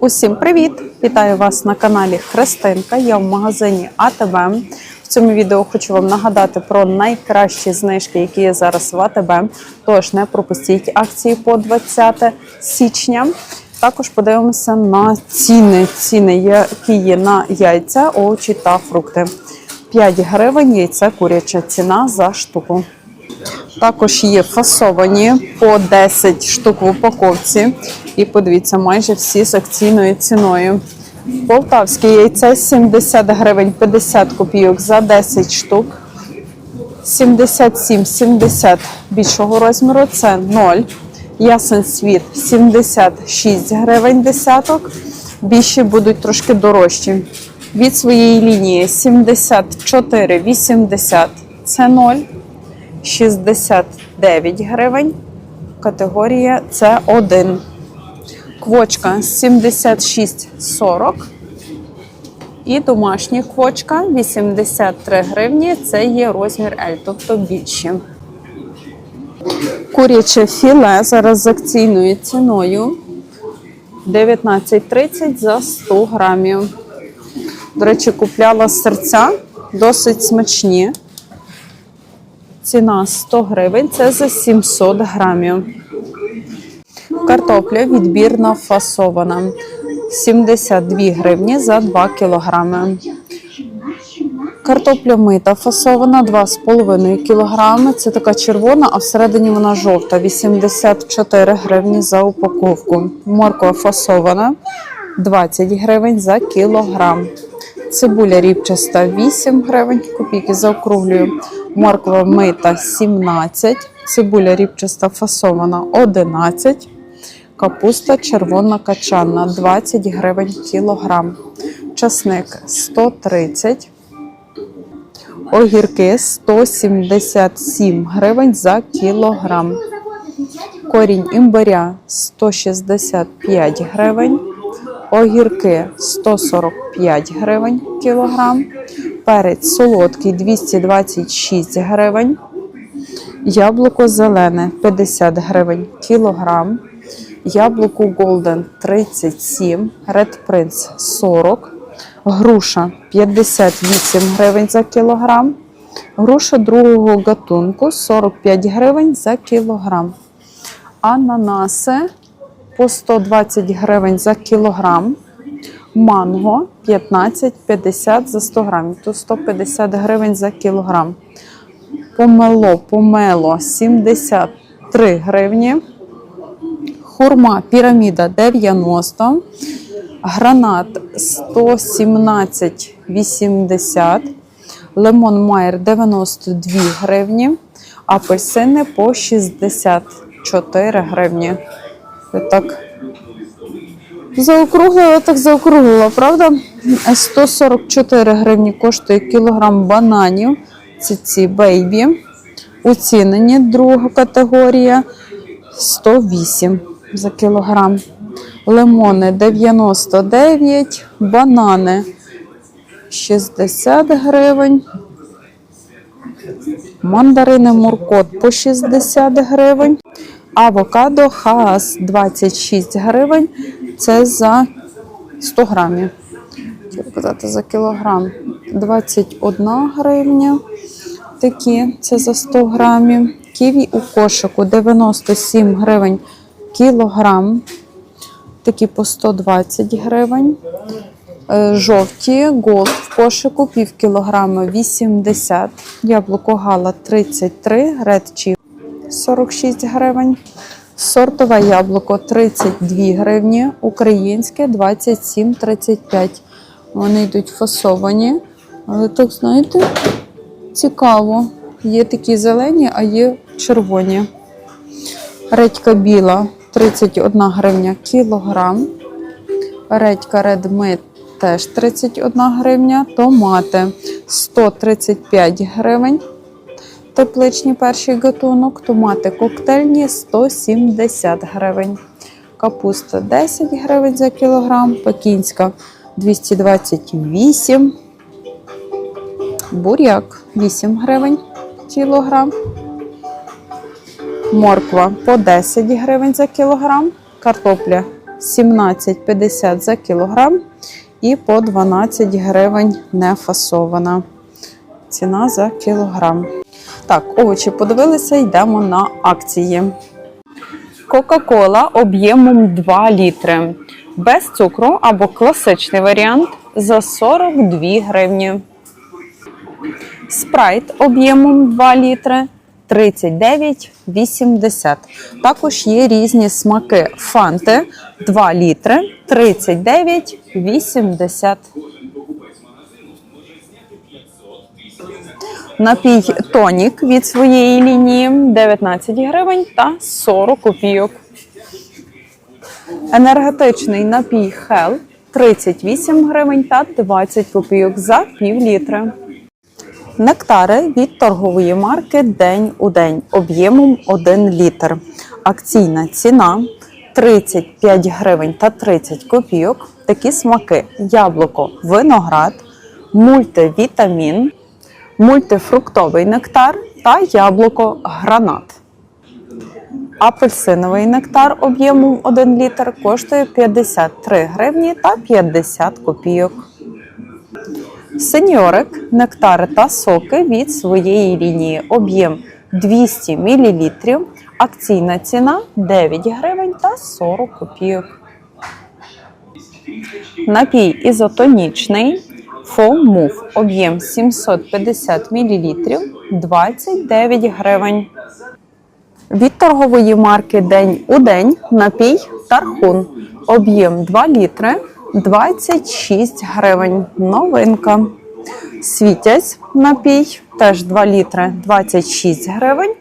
Усім привіт! Вітаю вас на каналі Христинка. Я в магазині АТБ. В цьому відео хочу вам нагадати про найкращі знижки, які є зараз в АТБ. Тож не пропустіть акції по 20 січня. Також подивимося на ціни, ціни, які є на яйця, овочі та фрукти. 5 гривень яйця куряча ціна за штуку. Також є фасовані по 10 штук в упаковці. І подивіться, майже всі з акційною ціною. Полтавське яйце 70 гривень 50 копійок за 10 штук. 77-70 більшого розміру це 0. Ясен світ 76 гривень десяток. Більші будуть трошки дорожчі. Від своєї лінії 74,80 це 0. 69 гривень. Категорія це 1. Квочка 76,40. І домашня квочка 83 гривні. Це є розмір L, тобто більші. Куряче філе зараз з акційною ціною 19,30 за 100 грамів. До речі, купляла серця, досить смачні. Ціна 100 гривень, це за 700 грамів. Картопля відбірна фасована. 72 гривні за 2 кілограми. Картопля мита фасована 2,5 кілограми. Це така червона, а всередині вона жовта. 84 гривні за упаковку. Морква фасована 20 гривень за кілограм. Цибуля ріпчаста 8 гривень, копійки заокруглюю. Морква мита 17, цибуля ріпчаста фасована 11, капуста червона качанна 20 гривень кілограм. Часник 130, огірки 177 гривень за кілограм. Корінь імбиря 165 гривень. Огірки 145 гривень кілограм. Перець солодкий 226 гривень. Яблуко зелене 50 гривень кілограм. Яблуко Golden 37, Red Prince 40, груша 58 гривень за кілограм. Груша другого гатунку 45 гривень за кілограм. Ананаси по 120 гривень за кілограм. Манго 15,50 за 100 грамів, то 150 гривень за кілограм. Помело, помело 73 гривні. Хурма піраміда 90. Гранат 117,80. Лимон Майер 92 гривні. Апельсини по 64 гривні. Так Заокруглила, так заокруглила, правда? 144 гривні коштує кілограм бананів. Це ці бейбі. Оцінені друга категорія 108 за кілограм. Лимони 99, банани 60 гривень. Мандарини Муркот по 60 гривень. Авокадо Хаас 26 гривень. Це за 100 грамів. Хотіла казати за кілограм. 21 гривня. Такі, це за 100 грамів. Ківі у кошику 97 гривень кілограм. Такі по 120 гривень. Е, Жовті голд в кошику пів кілограма 80. Яблуко гала 33, Red Chip 46 гривень. Сортове яблуко 32 гривні, українське 27,35. Вони йдуть фасовані. Але так, знаєте, цікаво. Є такі зелені, а є червоні. Редька біла 31 гривня кілограм. Редька Meat теж 31 гривня. Томати 135 гривень тепличні перший гатунок, томати коктейльні 170 гривень. Капуста 10 гривень за кілограм, пекінська 228. Буряк 8 гривень кілограм. Морква по 10 гривень за кілограм. Картопля 17,50 за кілограм і по 12 гривень не фасована. Ціна за кілограм. Так, овочі подивилися, йдемо на акції. Кока-кола об'ємом 2 літри. Без цукру або класичний варіант за 42 гривні. Спрайт об'ємом 2 літри 39,80. Також є різні смаки фанти 2 літри 39,80. Напій тонік від своєї лінії 19 гривень та 40 копійок. Енергетичний напій Хел 38 гривень та 20 копійок за пів літри. Нектари від торгової марки День у день об'ємом 1 літр. Акційна ціна 35 гривень та 30 копійок. Такі смаки: яблуко, виноград, мультивітамін, мультифруктовий нектар та яблуко гранат. Апельсиновий нектар об'ємом 1 літр коштує 53 гривні та 50 копійок. Сеньорик, нектари та соки від своєї лінії. Об'єм 200 мл. Акційна ціна 9 гривень та 40 копійок. Напій ізотонічний Фомув. Об'єм 750 мл 29 гривень. Від торгової марки День у день напій Тархун. Об'єм 2 літри 26 гривень. Новинка. Світязь напій теж 2 літри 26 гривень.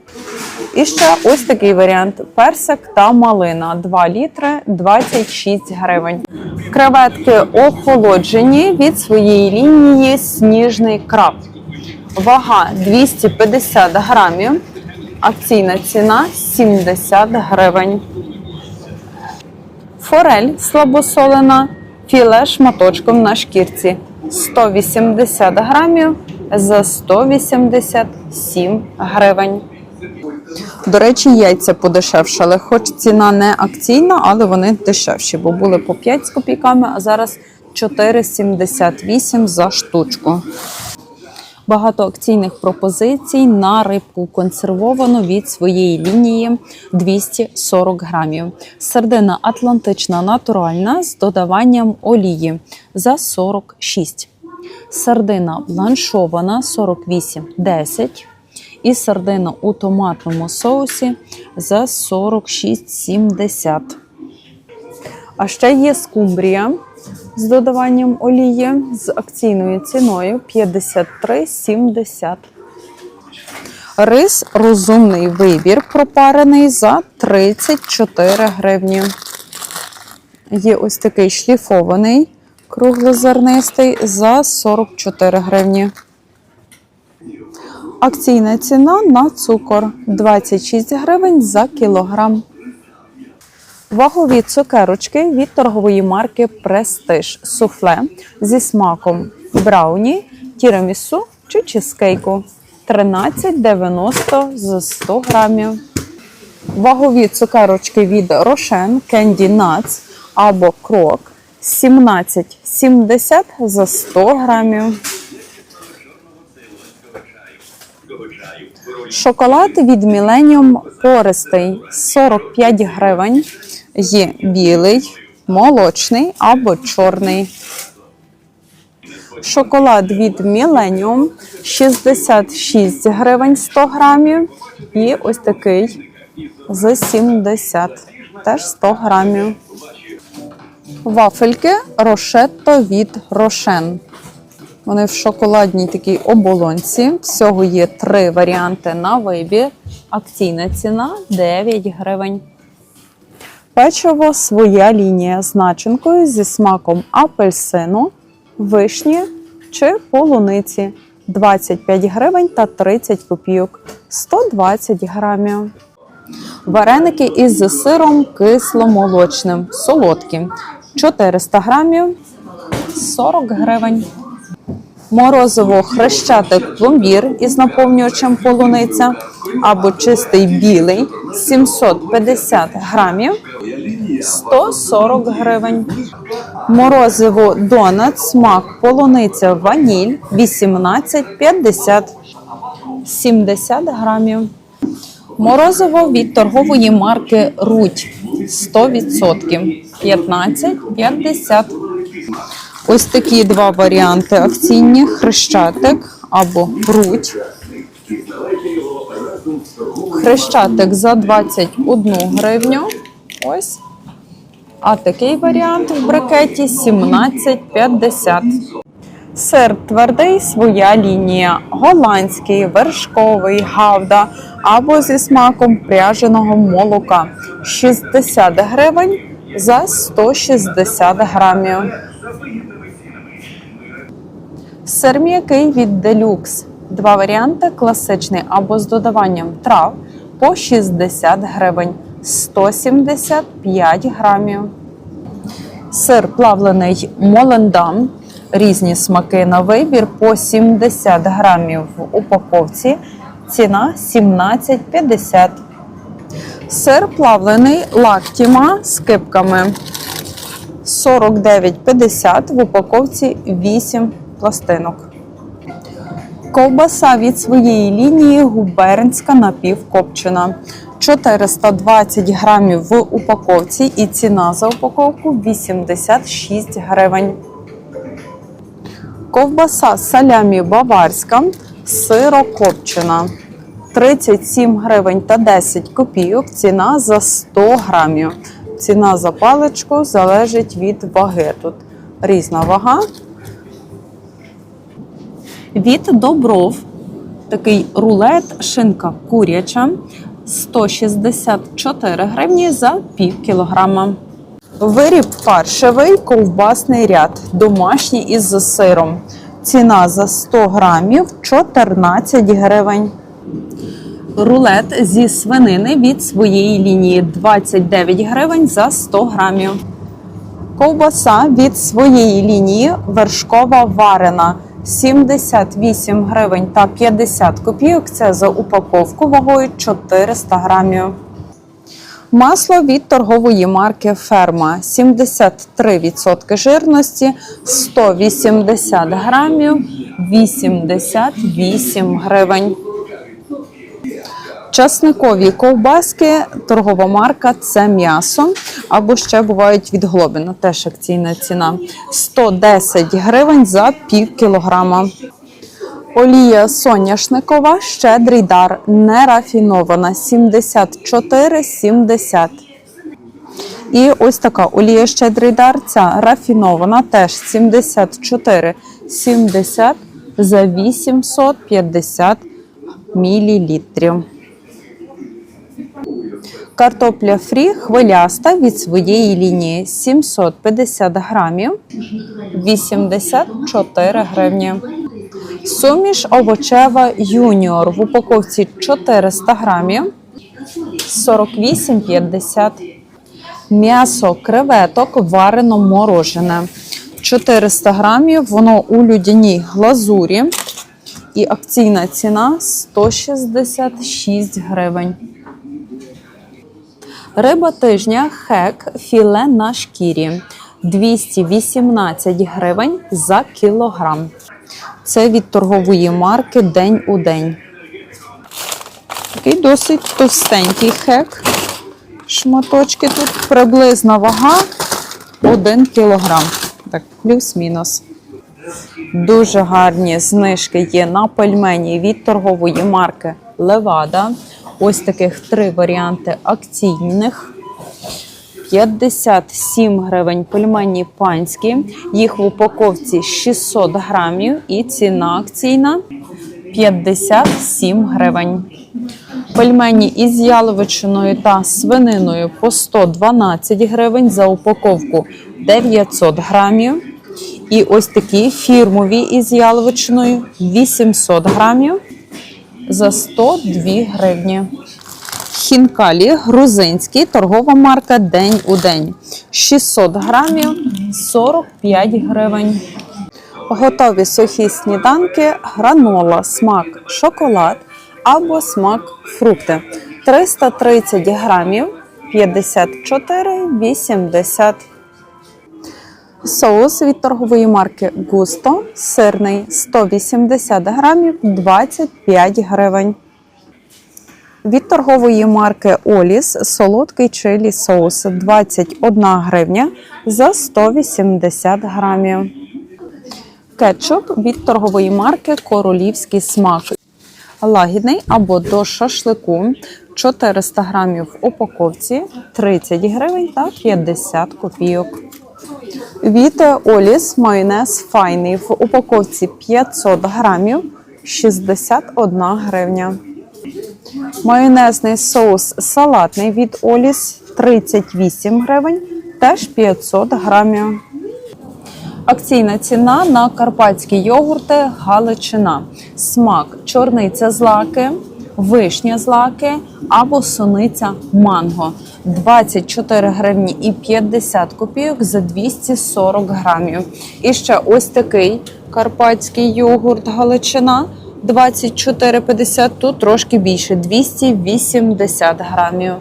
І ще ось такий варіант: персик та малина 2 літри 26 гривень. Креветки охолоджені від своєї лінії сніжний краб. Вага 250 грамів. Акційна ціна 70 гривень. Форель слабосолена, філе шматочком на шкірці 180 грамів за 187 гривень. До речі, яйця подешевшали, хоч ціна не акційна, але вони дешевші, бо були по 5 з копійками, а зараз 4,78 за штучку. Багато акційних пропозицій на рибку консервовану від своєї лінії 240 грамів. Сердина атлантична натуральна з додаванням олії за 46. Сардина бланшована 48,10. І сардина у томатному соусі за 46,70. А ще є скумбрія з додаванням олії з акційною ціною 53,70. Рис розумний вибір пропарений за 34 гривні. Є ось такий шліфований круглозернистий за 44 гривні. Акційна ціна на цукор 26 гривень за кілограм. Вагові цукерочки від торгової марки Престиж суфле зі смаком брауні, тірамісу чи чизкейку 13,90 за 100 грамів. Вагові цукерочки від Рошен Candy Nuts або Крок 17,70 за 100 грамів. Шоколад від Millennium пористий 45 гривень. Є білий, молочний або чорний. Шоколад від Millennium 66 гривень 100 грамів. І ось такий за 70, теж 100 грамів. Вафельки Рошетто від Рошен. Вони в шоколадній такій оболонці. Всього є три варіанти на вибір. Акційна ціна 9 гривень. Печиво своя лінія з начинкою зі смаком апельсину, вишні чи полуниці 25 гривень та 30 копійок 120 грамів. Вареники із сиром кисломолочним, солодкі 400 грамів 40 гривень. Морозиво хрещатик пломбір із наповнювачем полуниця або чистий білий 750 грамів 140 гривень. Морозиво донат, смак полуниця ваніль 18,50 70 грамів. Морозиво від торгової марки Руть 100% 15,50. Ось такі два варіанти акційні: хрещатик або Руть. Хрещатик за 21 гривню. Ось. А такий варіант в брикеті 17,50. Сир твердий, своя лінія, голландський, вершковий, гавда або зі смаком пряженого молока 60 гривень за 160 грамів. Сир м'який від делюкс. Два варіанти класичний або з додаванням трав по 60 гривень 175 грамів. Сир плавлений Молендам. Різні смаки на вибір по 70 грамів в упаковці. Ціна 17,50. Сир плавлений лактіма з кипками 49,50 в упаковці 8 пластинок. Ковбаса від своєї лінії губернська напівкопчена. 420 грамів в упаковці і ціна за упаковку 86 гривень. Ковбаса салямі баварська сирокопчена. 37 гривень та 10 копійок. Ціна за 100 грамів. Ціна за паличку залежить від ваги. Тут різна вага. Від добров такий рулет, шинка куряча 164 гривні за пів кілограма. Виріб фаршевий ковбасний ряд, домашній із сиром. Ціна за 100 грамів 14 гривень. Рулет зі свинини від своєї лінії 29 гривень за 100 грамів. Ковбаса від своєї лінії вершкова варена 78 гривень та 50 копійок. Це за упаковку вагою 400 грамів. Масло від торгової марки Ферма 73% жирності, 180 грамів, 88 гривень. Часникові ковбаски, торгова марка це м'ясо. Або ще бувають від Глобіна, теж акційна ціна. 110 гривень за пів кілограма. Олія соняшникова, щедрий дар, нерафінована 74,70. І ось така олія щедрий дар, ця рафінована, теж 74,70 за 850 мілілітрів. Картопля фрі хвиляста від своєї лінії 750 грамів 84 гривні. Суміш овочева юніор в упаковці 400 грамів 48,50. М'ясо креветок варено морожене 400 грамів. Воно у людяній глазурі. І акційна ціна 166 гривень. Риба тижня хек філе на шкірі 218 гривень за кілограм. Це від торгової марки День у день. Такий досить товстенький хек. Шматочки тут приблизна вага 1 кілограм. Так, плюс-мінус. Дуже гарні знижки є на пельмені від торгової марки Левада. Ось таких три варіанти акційних. 57 гривень пельмені панські. Їх в упаковці 600 грамів і ціна акційна 57 гривень. Пельмені із яловичиною та свининою по 112 гривень за упаковку 900 грамів. І ось такі фірмові із яловичиною 800 грамів за 102 гривні. Хінкалі грузинський, торгова марка День у день. 600 грамів 45 гривень. Готові сухі сніданки, гранола, смак шоколад або смак фрукти. 330 грамів 54,80. Соус від торгової марки Густо сирний 180 грамів 25 гривень. Від торгової марки Оліс солодкий чилі соус 21 гривня за 180 грамів. Кетчуп від торгової марки Королівський смак. Лагідний або до шашлику 400 грамів в упаковці 30 гривень та 50 копійок. Від Оліс майонез файний в упаковці 500 грамів 61 гривня. Майонезний соус салатний від Оліс 38 гривень, теж 500 грамів. Акційна ціна на карпатські йогурти Галичина. Смак чорниця злаки, вишня злаки або суниця манго. 24 гривні і 50 копійок за 240 грамів. І ще ось такий карпатський йогурт Галичина. 24,50, тут трошки більше 280 грамів.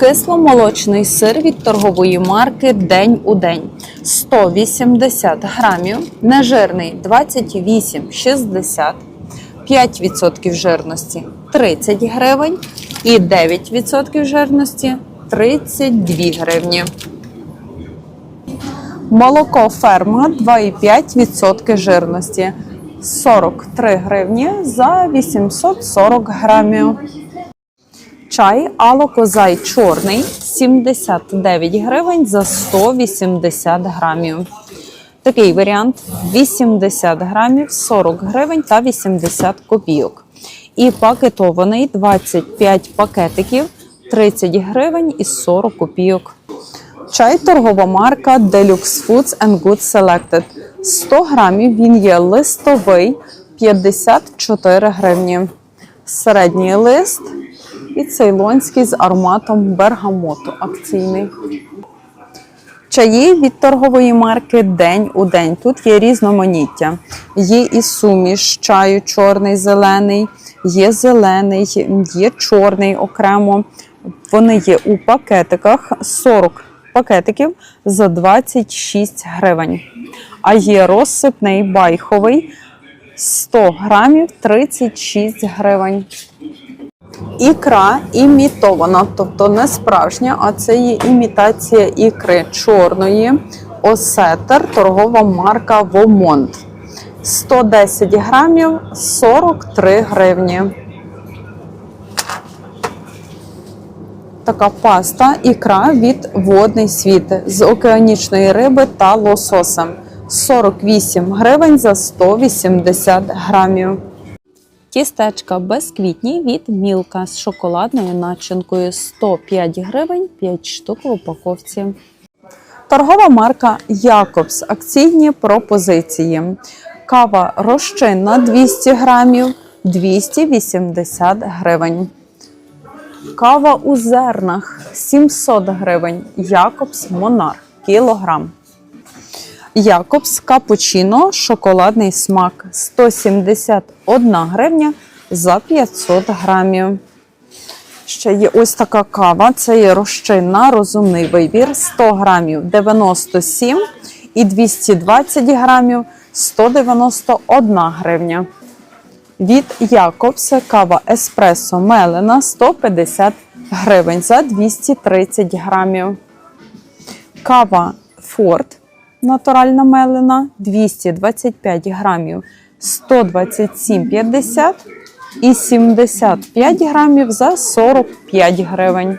Кисломолочний сир від торгової марки День у день 180 грамів, нежирний 28,60, 5% жирності 30 гривень і 9% жирності 32 гривні. Молоко ферма 2,5% жирності 43 гривні за 840 грамів. Чай Алокозай чорний 79 гривень за 180 грамів. Такий варіант 80 грамів 40 гривень та 80 копійок. І пакетований 25 пакетиків 30 гривень і 40 копійок. Чай торгова марка Deluxe Foods and Good Selected. 100 грамів він є листовий 54 гривні. Середній лист і цейлонський з ароматом бергамоту акційний. Чаї від торгової марки День у день. Тут є різноманіття. Є і суміш чаю, чорний, зелений, є зелений, є чорний окремо. Вони є у пакетиках 40 пакетиків за 26 гривень. А є розсипний байховий 100 грамів 36 гривень. Ікра імітована, тобто не справжня, а це є імітація ікри чорної. Осетер, торгова марка Вомонт. 110 грамів 43 гривні. Така паста ікра від водний світ з океанічної риби та лососем. 48 гривень за 180 грамів. Тістечка безквітні від Мілка з шоколадною начинкою 105 гривень 5 штук в упаковці. Торгова марка Якобс. Акційні пропозиції. Кава розчинна 200 грамів 280 гривень. Кава у зернах 700 гривень. Якобс Монарх кілограм. Якобс капучино шоколадний смак 171 гривня за 500 грамів. Ще є ось така кава. Це є розчинна, розумний вибір 100 грамів 97 і 220 грамів 191 гривня. Від Якобс кава еспресо мелена 150 гривень за 230 грамів. Кава Форд натуральна мелена 225 грамів 127,50 і 75 грамів за 45 гривень.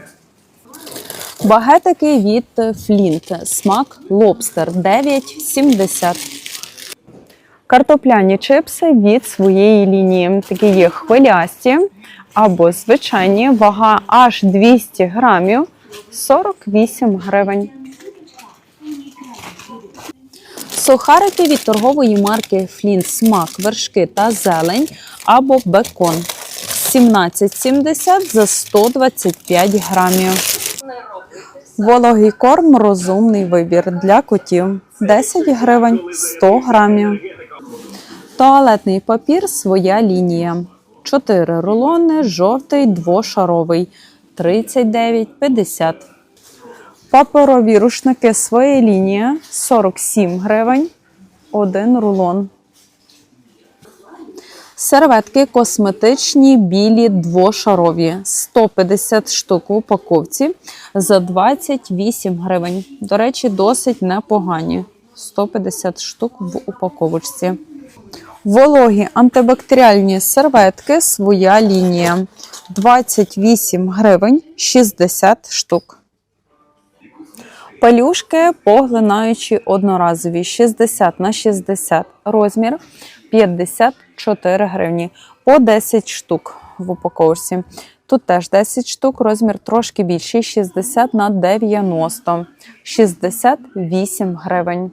Багетики від Флінт. Смак лобстер 9,70. Картопляні чипси від своєї лінії. Такі є хвилясті або звичайні. Вага аж 200 грамів 48 гривень. Сухарики від торгової марки Флінт смак, вершки та зелень або бекон 17,70 за 125 грамів. Вологий корм розумний вибір для котів 10 гривень 100 грамів. Туалетний папір своя лінія. 4 рулони, жовтий, двошаровий 39,50. Паперові рушники своєї лінії 47 гривень. Один рулон. Серветки косметичні білі двошарові 150 штук в упаковці за 28 гривень. До речі, досить непогані. 150 штук в упаковочці. Вологі антибактеріальні серветки своя лінія 28 гривень 60 штук. Пелюшки поглинаючі одноразові 60 на 60 розмір 54 гривні по 10 штук в упаковці. Тут теж 10 штук, розмір трошки більший 60 на 90 68 гривень.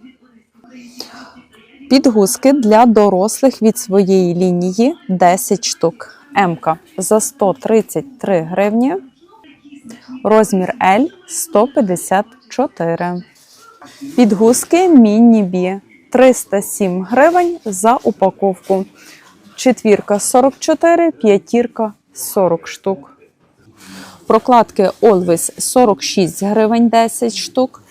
Підгузки для дорослих від своєї лінії 10 штук. М-ка за 133 гривні. Розмір L 154. Підгузки міні-бі 307 гривень за упаковку. Четвірка 44, п'ятірка 40 штук. Прокладки Always 46 гривень 10 штук.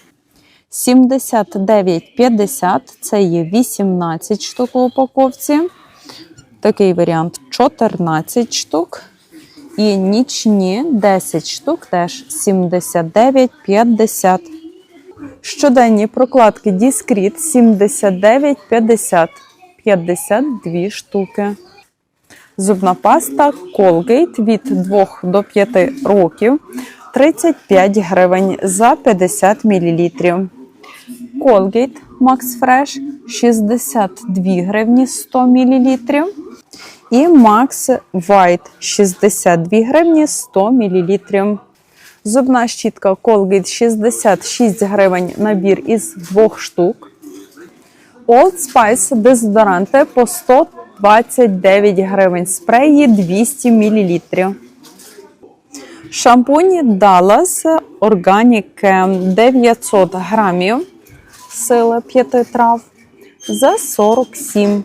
79,50 це є 18 штук у упаковці. Такий варіант 14 штук. І нічні 10 штук теж 79,50. Щоденні прокладки Discreet 79,50 52 штуки. Зубна паста Colgate від 2 до 5 років 35 гривень за 50 мл. Colgate Max Fresh 62 гривні 100 мл. І Max White 62 гривні 100 мл. Зубна щітка Colgate 66 гривень набір із двох штук. Old Spice дезодоранти по 129 гривень. Спреї 200 мл. Шампуні Dallas Organic 900 грамів. Сила 5 трав за 47.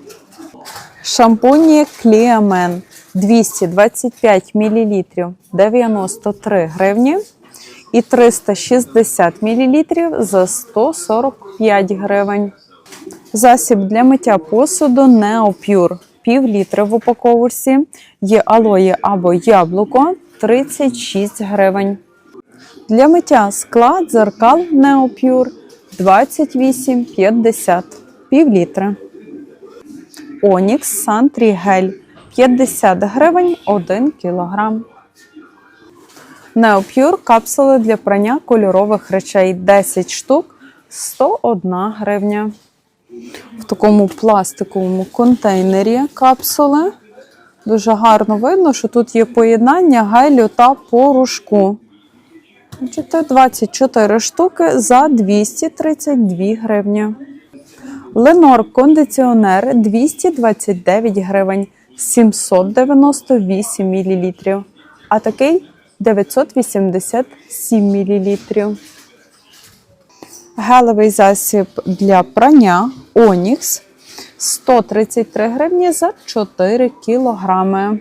Шампуні Кліамен 225 мл 93 гривні і 360 мл за 145 гривень. Засіб для миття посуду Neopure пів літра в упаковці. Є алої або яблуко 36 гривень. Для миття скла дзеркал Neopure 28,50 пів літра. Онікс Сантрі гель 50 гривень 1 кілограм. Неопюр капсули для прання кольорових речей 10 штук 101 гривня. В такому пластиковому контейнері капсули. Дуже гарно видно, що тут є поєднання гелю та порошку. Значить, 24 штуки за 232 гривні. Ленор кондиціонер 229 гривень 798 мл. А такий 987 мл. Гелевий засіб для прання Онікс 133 гривні за 4 кілограми.